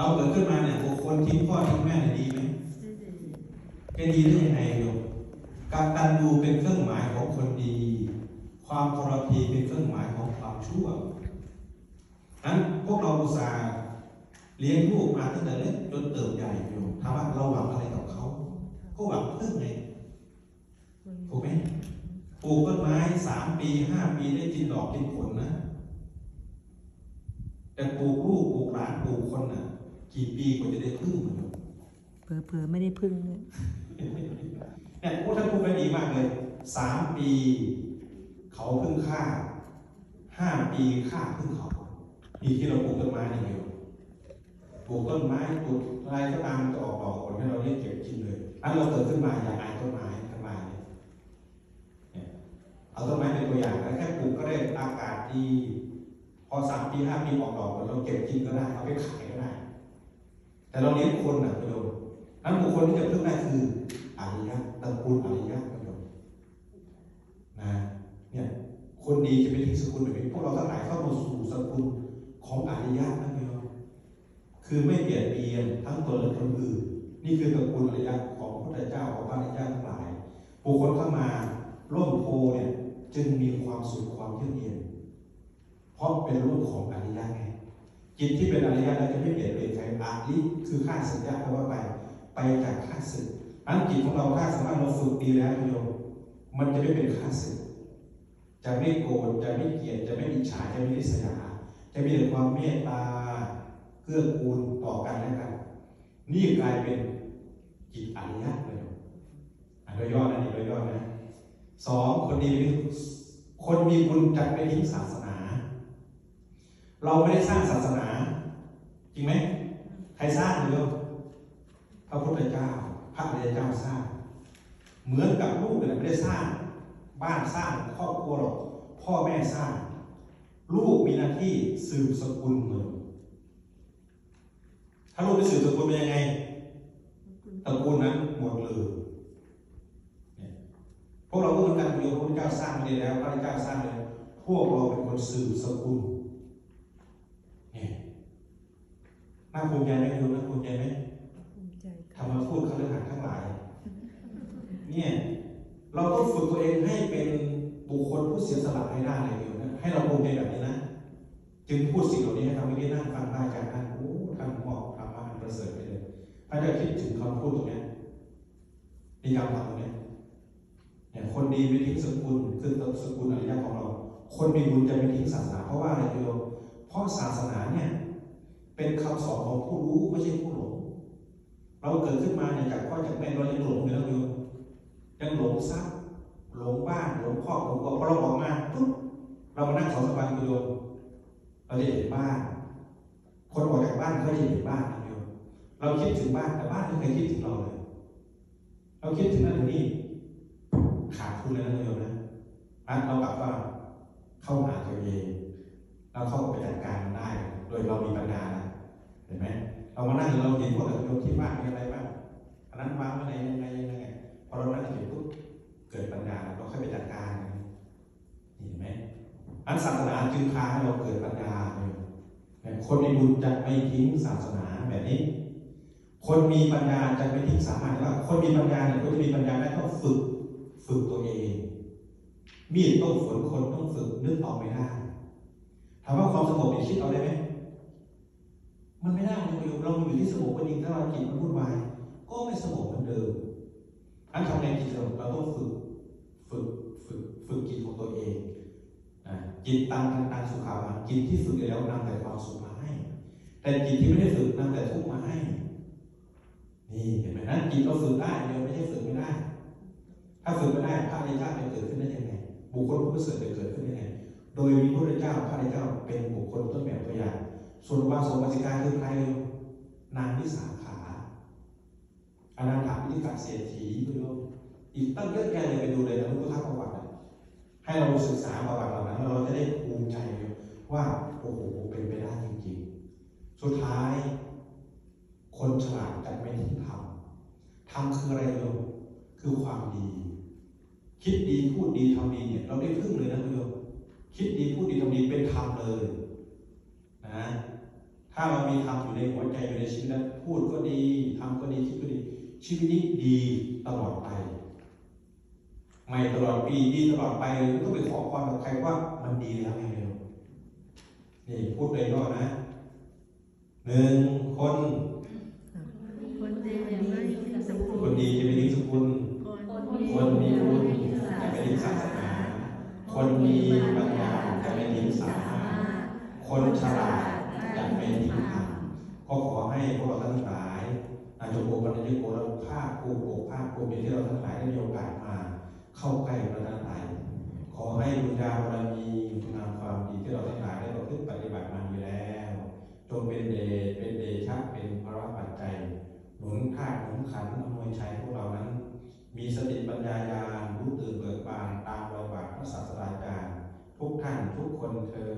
เราเกิดขึ้นมาเนี่ยบุคคลทิ้งพ่อทิ้งแม่เนี่ยดีไหมไม่ได้แกดีได้ยังไงโยมการตันดูเป็นเครื่องหมายของคนดี ความทรพีเป็นเครื่องหมายของความชั่วนั้นพวกเราอุตส่าห์เลี้ยงลูกมาตั้งแต่เล็กจนเติบใหญ่โยมถามว่าเราหวังอะไรกับเขา ก็หวังเพื่อไงถูกไหมปลูกต้นไม้สามปีห้าปีได้กินดอกกินผลนะ แต่ปลูกลูกปลูกหลานปลูกคนน่ะ กี่ปีกว่าจะได้พึ่งมันโยมเผลอๆไม่ได้พึ่งเลยเนี่ยพวกท่านพูดไว้ดีมากเลยสามปี เขาเพึ่งฆ่าห้าปีฆ่าเพึ่งเขานี่ที่เราปลูกต้นไม้นี่เดียวปลูกต้นไม้ปลูกอะไรก็ตามมันจะออกดอกผลให้เราได้เก็บกินเลยอันเราเกิดขึ้นมาอย่าอายต้นไม้ต้นไม้เนี่ยเอาต้นไม้เป็นตัวอย่างแล้วแค่ปลูกก็ได้อากาศดีพอสามปีห้าปีออกดอกผลเราเก็บกินก็ได้เอาไปขายก็ได้ แต่เราเลี้ยงคนน่ะไปโดนนั้นบุคคลที่จะพึ่งได้คืออริยะตระกูลอริยะไปโดนนะเนี่ยคนดีจะเป็นทิ้งสกุลแบบนี้พวกเราทั้งหลายเข้ามาสู่สกุลของอริยะนั่นเองคือไม่เบียดเบียนทั้งตนและคนอื่น นี่คือตระกูลอริยะของพระพุทธเจ้าของพระอริยะทั้งหลาย บุคคลเข้ามาร่วมโพเนี่ยจึงมีความสุขความเยือกเย็นเพราะเป็นรูปของอริยะไงจิตที่เป็นอริยะแล้วจะไม่เปลี่ยนเปลี่ยน ครอาลิคือค่าสัญญาแปลว่าไป ไปจากค่าศึกอันจิตของเราถ้าสามารถเราฝึกดีแล้วโยมมันจะไม่เป็นค่าศึกจะไม่โกรธจะไม่เกลียดจะไม่อิจฉาจะไม่ริษยา จะมีแต่ความเมตตาเกื้อกูลต่อกันและกันนี่กลายเป็นจิตอริยะเลยอันโดยย่อนะนี่โดยย่อนะสองคนดีคนมีบุญจัดไม่ทิ้งศาสนา เราไม่ได้สร้างศาสนา จริงไหม ครสร้างหรือพระพุทธเจ้า พระอริยเจ้าสร้าง เหมือนกับลูกเนี่ยไม่ได้สร้าง บ้านสร้างครอบครัวหรอกพ่อแม่สร้าง ลูกมีหน้าที่สืบสกุลเหมือนถ้าลูกไปสืบสกุลเป็นยังไงตระกูลนั้นหมดเลยเนี่ยพวกเราก็เหมือนกันโยมพระพุทธเจ้าสร้างมาดีแล้วพระพุทธเจ้าสร้างแล้วพวกเราเป็นคนสืบสกุล เนี่ย น่าภูมิใจไหมโยมน่าภูมิใจไหมภูมิใจทำมาพูดคำเรื่องหักทั้งหลาย เนี่ย เราต้องฝึกตัวเองให้เป็นบุคคลผู้เสียสละให้ได้เลยโยมนะ ให้เราภูมิใจแบบนี้นะ จึงพูดสิ่งเหล่านี้ให้ทำให้ได้นั่งฟังได้จากนั้นโอ้ท่านมอบธรรมะอันประเสริฐไปเลยถ้าจะคิดถึงคำพูดตรงเนี้ยนิยามคำตรงเนี้ยเนี่ยคนดีไม่ทิ้งสกุลคือสกุลอริยะของเรา คนมีบุญจะไม่ทิ้งศาสนาเพราะว่าอะไรโยมเพราะศาสนาเนี่ย เป็นคำสอนของผู้รู้ไม่ใช่ผู้หลง เราเกิดขึ้นมาเนี่ยจากพ่อจากแม่เรายังหลงอยู่แล้วโยมยังหลงทรัพย์หลงบ้านหลงครอบหลงครัวพอเราออกมาปุ๊บเรามานั่งสองสบายโยมเราจะเห็นบ้าน คนออกจากบ้านเขาจะเห็นบ้านนะโยมเราคิดถึงบ้านแต่บ้านไม่เคยคิดถึงเราเลย เราคิดถึงนั่นนี่ขาดทุนเลยนะโยมนะอันเรากลับว่าเข้าหาตัวเองเราเข้าไปจัดการมันได้ โดยเรามีปัญญานะ เห็นไหมเรามานั่งเราเห็นว่าเราคิดว่ามีอะไรบ้างอันนั้นวางไว้ไหนยังไงยังไงพอเรานั่งเห็นปุ๊บเกิดปัญญาเราค่อยไปจัดการเห็นไหมอันศาสนาจึงพาให้เราเกิดปัญญาเนี่ยคนมีบุญจะไม่ทิ้งศาสนาแบบนี้ คนมีปัญญาจะไม่ทิ้งสามารถว่าคนมีปัญญาเนี่ยก็จะมีปัญญาได้ต้องฝึกฝึกตัวเอง มีดต้องฝนคนต้องฝึกนึกเอาไม่ได้ถามว่าความสงบเนี่ยคิดเอาได้ไหม มันไม่ได้เลยโยมเราอยู่ที่สงบก็จริงถ้าเราจิตมันวุ่นวายก็ไม่สงบเหมือนเดิมอันทำไงจิตเราเราต้องฝึกฝึกฝึกฝึกจิตของตัวเองนะจิตตังตังตังสุขามาจิตที่ฝึกแล้วนำแต่ความสุขมาให้ แต่จิตที่ไม่ได้ฝึกนำแต่ทุกข์มาให้นี่เห็นไหมนั้นจิตเราฝึกได้โยมไม่ใช่ฝึกไม่ได้ ถ้าฝึกไม่ได้พระอริยเจ้าจะเกิดขึ้นได้ยังไงบุคคลผู้ประเสริฐจะเกิดขึ้นได้ยังไงโดยมีพระพุทธเจ้าพระอริยเจ้าเป็นบุคคลต้นแบบตัวอย่าง ส่วนวาสวัสิกาคือใครนางวิสาขาอนาถาพิกาเศรษฐีไปดูอีกตั้งเยอะแยะเลยไปดูเลยนะพุทธประวัติให้เราศึกษาประวัติเหล่านั้นเราจะได้ภูมิใจว่าโอ้โหเป็นไปได้จริงๆ สุดท้าย คนฉลาดจะไม่ทิ้งธรรมธรรมคืออะไรโยมคือความดี คิดดีพูดดีทำดีเนี่ย เราได้พึ่งเลยนะโยมคิดดีพูดดีทำดีเป็นธรรมเลย นะ ถ้าเรามีธรรมอยู่ในหัวใจอยู่ในชีวิตนั้นพูดก็ดีทำก็ดีคิดก็ดี ชีวิตนี้ดีตลอดไป ไม่ตลอดปีดีตลอดไปไม่ต้องไปขอความกับใครว่ามันดีแล้วไม่เร็วนี่พูดเลยก็นะหนึ่งคนคนดีไม่สมบูคนดีจะไม่ทิ้งสกุลคนมีบุญจะไม่ทิ้งศาสนา คนมีปัญญาจะไม่ทิ้งสามาคนฉลาด จะไม่ทิ้งก็ขอให้พวกเราทั้งหลายนายโยโกปัญญโกและภาคภูมิอกภาคภูมิที่เราทั้งหลายได้มีโอกาสมา เข้าใกล้พระนันตรัยขอให้บุญญาบารมีคุณงามความดีที่เราทั้งหลายได้ประพฤติปฏิบัติมาอยู่แล้วจงเป็นเดชเป็นเดชะเป็นพระปัจจัยหนุนธาตุหนุนขันอำนวยชัยพวกเรานั้น มีสติปัญญาญาณรู้ตื่นเบิกบานตามรอยบาทพระศาสดาจารย์ทุกท่านทุกคนเธอ